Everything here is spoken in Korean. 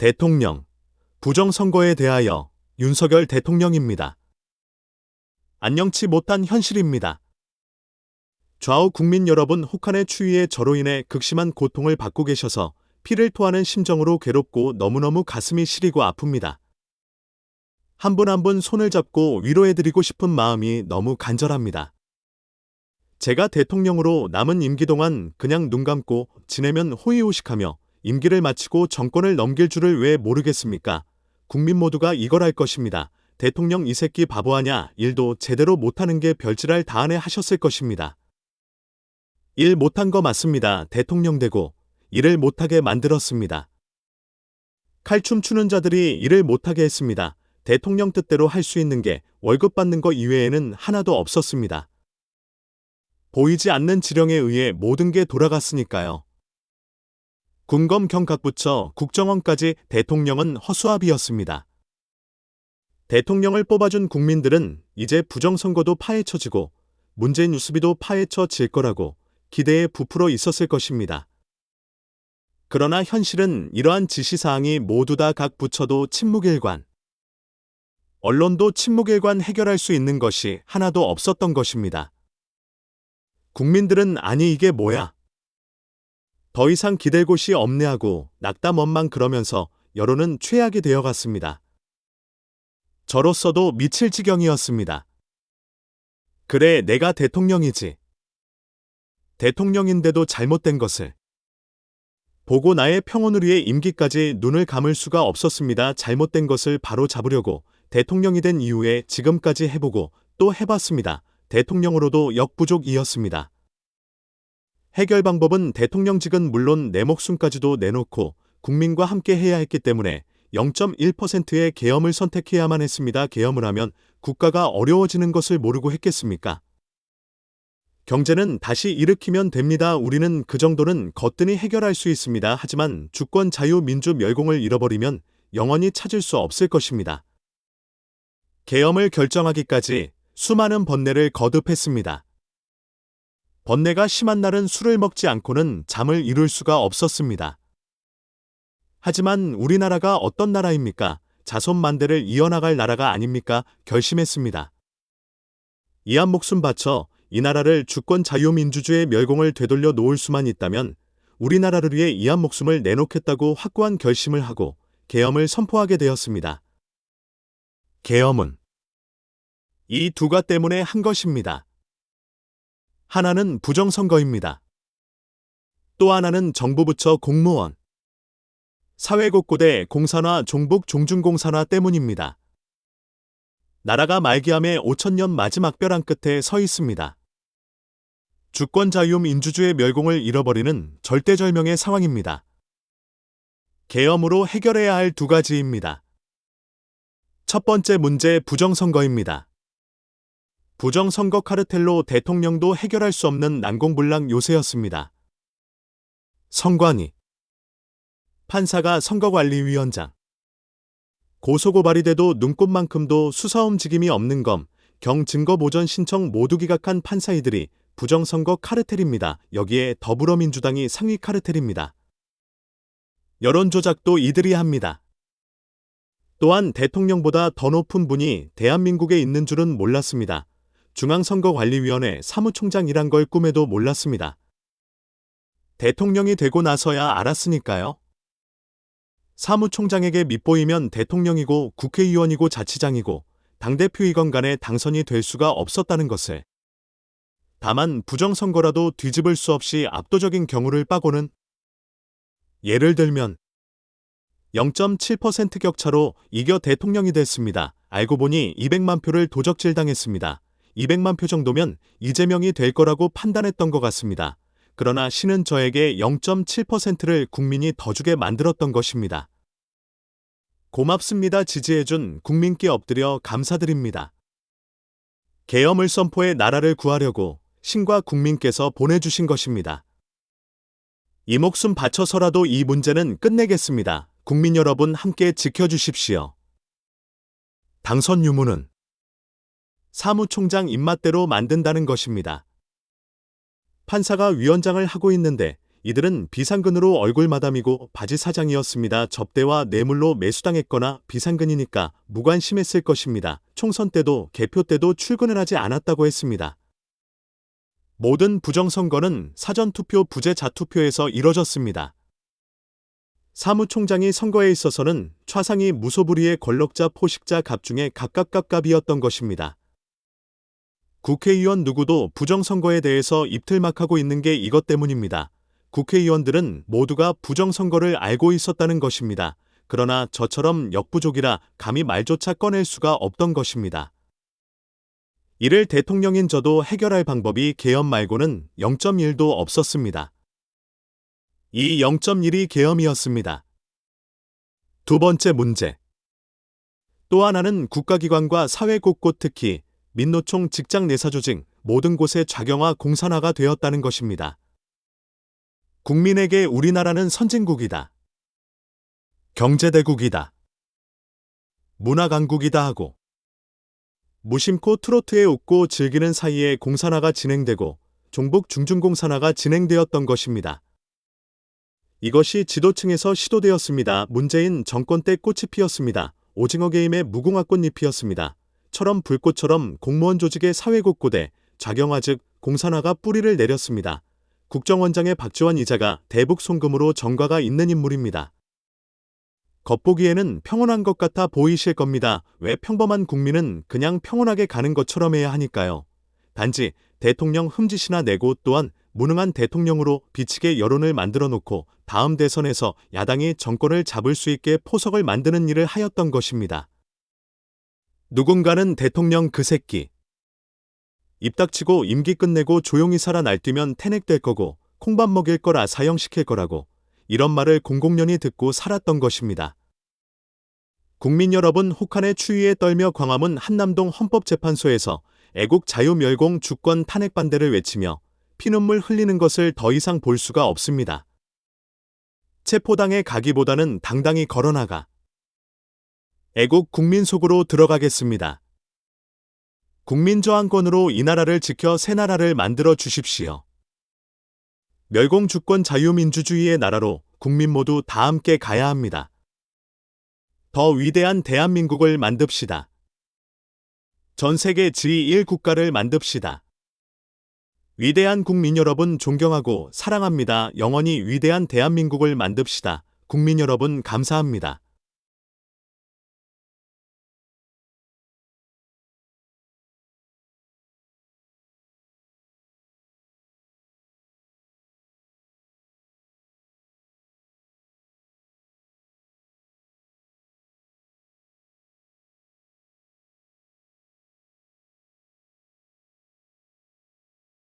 대통령, 부정선거에 대하여 윤석열 대통령입니다. 안녕치 못한 현실입니다. 좌우 국민 여러분 혹한의 추위에 저로 인해 극심한 고통을 받고 계셔서 피를 토하는 심정으로 괴롭고 너무너무 가슴이 시리고 아픕니다. 한 분 한 분 손을 잡고 위로해드리고 싶은 마음이 너무 간절합니다. 제가 대통령으로 남은 임기 동안 그냥 눈 감고 지내면 호의호식하며 임기를 마치고 정권을 넘길 줄을 왜 모르겠습니까? 국민 모두가 이걸 할 것입니다. 대통령 이 새끼 바보하냐 일도 제대로 못하는 게 별지랄 다하네 하셨을 것입니다. 일 못한 거 맞습니다. 대통령 되고 일을 못하게 만들었습니다. 칼춤 추는 자들이 일을 못하게 했습니다. 대통령 뜻대로 할 수 있는 게 월급 받는 거 이외에는 하나도 없었습니다. 보이지 않는 지령에 의해 모든 게 돌아갔으니까요. 군검 경 각 부처 국정원까지 대통령은 허수아비였습니다. 대통령을 뽑아준 국민들은 이제 부정선거도 파헤쳐지고 문재인 뉴스비도 파헤쳐질 거라고 기대에 부풀어 있었을 것입니다. 그러나 현실은 이러한 지시사항이 모두 다 각 부처도 침묵일관, 언론도 침묵일관 해결할 수 있는 것이 하나도 없었던 것입니다. 국민들은 아니 이게 뭐야? 더 이상 기댈 곳이 없네 하고 낙담원망 그러면서 여론은 최악이 되어갔습니다. 저로서도 미칠 지경이었습니다. 그래, 내가 대통령이지. 대통령인데도 잘못된 것을. 보고 나의 평온을 위해 임기까지 눈을 감을 수가 없었습니다. 잘못된 것을 바로 잡으려고 대통령이 된 이후에 지금까지 해보고 또 해봤습니다. 대통령으로도 역부족이었습니다. 해결 방법은 대통령직은 물론 내 목숨까지도 내놓고 국민과 함께 해야 했기 때문에 0.1%의 계엄을 선택해야만 했습니다. 계엄을 하면 국가가 어려워지는 것을 모르고 했겠습니까? 경제는 다시 일으키면 됩니다. 우리는 그 정도는 거뜬히 해결할 수 있습니다. 하지만 주권 자유 민주 멸공을 잃어버리면 영원히 찾을 수 없을 것입니다. 계엄을 결정하기까지 수많은 번뇌를 거듭했습니다. 번뇌가 심한 날은 술을 먹지 않고는 잠을 이룰 수가 없었습니다. 하지만 우리나라가 어떤 나라입니까? 자손 만대를 이어나갈 나라가 아닙니까? 결심했습니다. 이한 목숨 바쳐 이 나라를 주권 자유민주주의 멸공을 되돌려 놓을 수만 있다면 우리나라를 위해 이한 목숨을 내놓겠다고 확고한 결심을 하고 계엄을 선포하게 되었습니다. 계엄은 이 두가 때문에 한 것입니다. 하나는 부정선거입니다. 또 하나는 정부 부처 공무원, 사회 곳곳의 공산화, 종북, 종중공산화 때문입니다. 나라가 말기암의 5천년 마지막 벼랑 끝에 서 있습니다. 주권 자유 민주주의 멸공을 잃어버리는 절대절명의 상황입니다. 계엄으로 해결해야 할 두 가지입니다. 첫 번째 문제 부정선거입니다. 부정선거 카르텔로 대통령도 해결할 수 없는 난공불락 요새였습니다. 선관위 판사가 선거관리위원장 고소고발이 돼도 눈꽃만큼도 수사 움직임이 없는 검, 경 증거 보전 신청 모두 기각한 판사이들이 부정선거 카르텔입니다. 여기에 더불어민주당이 상위 카르텔입니다. 여론조작도 이들이 합니다. 또한 대통령보다 더 높은 분이 대한민국에 있는 줄은 몰랐습니다. 중앙선거관리위원회 사무총장이란 걸 꿈에도 몰랐습니다. 대통령이 되고 나서야 알았으니까요. 사무총장에게 밑보이면 대통령이고 국회의원이고 자치장이고 당대표이건 간에 당선이 될 수가 없었다는 것을. 다만 부정선거라도 뒤집을 수 없이 압도적인 경우를 빠고는 예를 들면 0.7% 격차로 이겨 대통령이 됐습니다. 알고 보니 200만 표를 도적질 당했습니다. 200만 표 정도면 이재명이 될 거라고 판단했던 것 같습니다. 그러나 신은 저에게 0.7%를 국민이 더 주게 만들었던 것입니다. 고맙습니다. 지지해준 국민께 엎드려 감사드립니다. 계엄을 선포해 나라를 구하려고 신과 국민께서 보내주신 것입니다. 이 목숨 바쳐서라도 이 문제는 끝내겠습니다. 국민 여러분 함께 지켜주십시오. 당선 유무는 사무총장 입맛대로 만든다는 것입니다. 판사가 위원장을 하고 있는데 이들은 비상근으로 얼굴 마담이고 바지 사장이었습니다. 접대와 뇌물로 매수당했거나 비상근이니까 무관심했을 것입니다. 총선 때도 개표 때도 출근을 하지 않았다고 했습니다. 모든 부정선거는 사전투표 부재 자투표에서 이뤄졌습니다. 사무총장이 선거에 있어서는 차상위 무소불위의 권력자 포식자 갑 중에 각각갑갑이었던 것입니다. 국회의원 누구도 부정선거에 대해서 입틀막하고 있는 게 이것 때문입니다. 국회의원들은 모두가 부정선거를 알고 있었다는 것입니다. 그러나 저처럼 역부족이라 감히 말조차 꺼낼 수가 없던 것입니다. 이를 대통령인 저도 해결할 방법이 계엄 말고는 0.1도 없었습니다. 이 0.1이 계엄이었습니다. 두 번째 문제. 또 하나는 국가기관과 사회 곳곳 특히 민노총 직장 내사 조직 모든 곳에 좌경화 공산화가 되었다는 것입니다. 국민에게 우리나라는 선진국이다. 경제대국이다. 문화강국이다 하고 무심코 트로트에 웃고 즐기는 사이에 공산화가 진행되고 종북 중중공산화가 진행되었던 것입니다. 이것이 지도층에서 시도되었습니다. 문재인 정권 때 꽃이 피었습니다. 오징어 게임의 무궁화 꽃잎 피었습니다. 처럼 불꽃처럼 공무원 조직의 사회 곳곳에 좌경화 즉 공산화가 뿌리를 내렸습니다. 국정원장의 박지원 이자가 대북 송금으로 정과가 있는 인물입니다. 겉보기에는 평온한 것 같아 보이실 겁니다. 왜 평범한 국민은 그냥 평온하게 가는 것처럼 해야 하니까요. 단지 대통령 흠짓이나 내고 또한 무능한 대통령으로 비치게 여론을 만들어 놓고 다음 대선에서 야당이 정권을 잡을 수 있게 포석을 만드는 일을 하였던 것입니다. 누군가는 대통령 그 새끼. 입 닥치고 임기 끝내고 조용히 살아 날뛰면 탄핵될 거고 콩밥 먹일 거라 사형시킬 거라고 이런 말을 공공연히 듣고 살았던 것입니다. 국민 여러분 혹한의 추위에 떨며 광화문 한남동 헌법재판소에서 애국 자유멸공 주권 탄핵 반대를 외치며 피눈물 흘리는 것을 더 이상 볼 수가 없습니다. 체포당에 가기보다는 당당히 걸어나가 애국 국민 속으로 들어가겠습니다. 국민 저항권으로 이 나라를 지켜 새 나라를 만들어 주십시오. 멸공 주권 자유민주주의의 나라로 국민 모두 다 함께 가야 합니다. 더 위대한 대한민국을 만듭시다. 전 세계 지1 국가를 만듭시다. 위대한 국민 여러분 존경하고 사랑합니다. 영원히 위대한 대한민국을 만듭시다. 국민 여러분 감사합니다.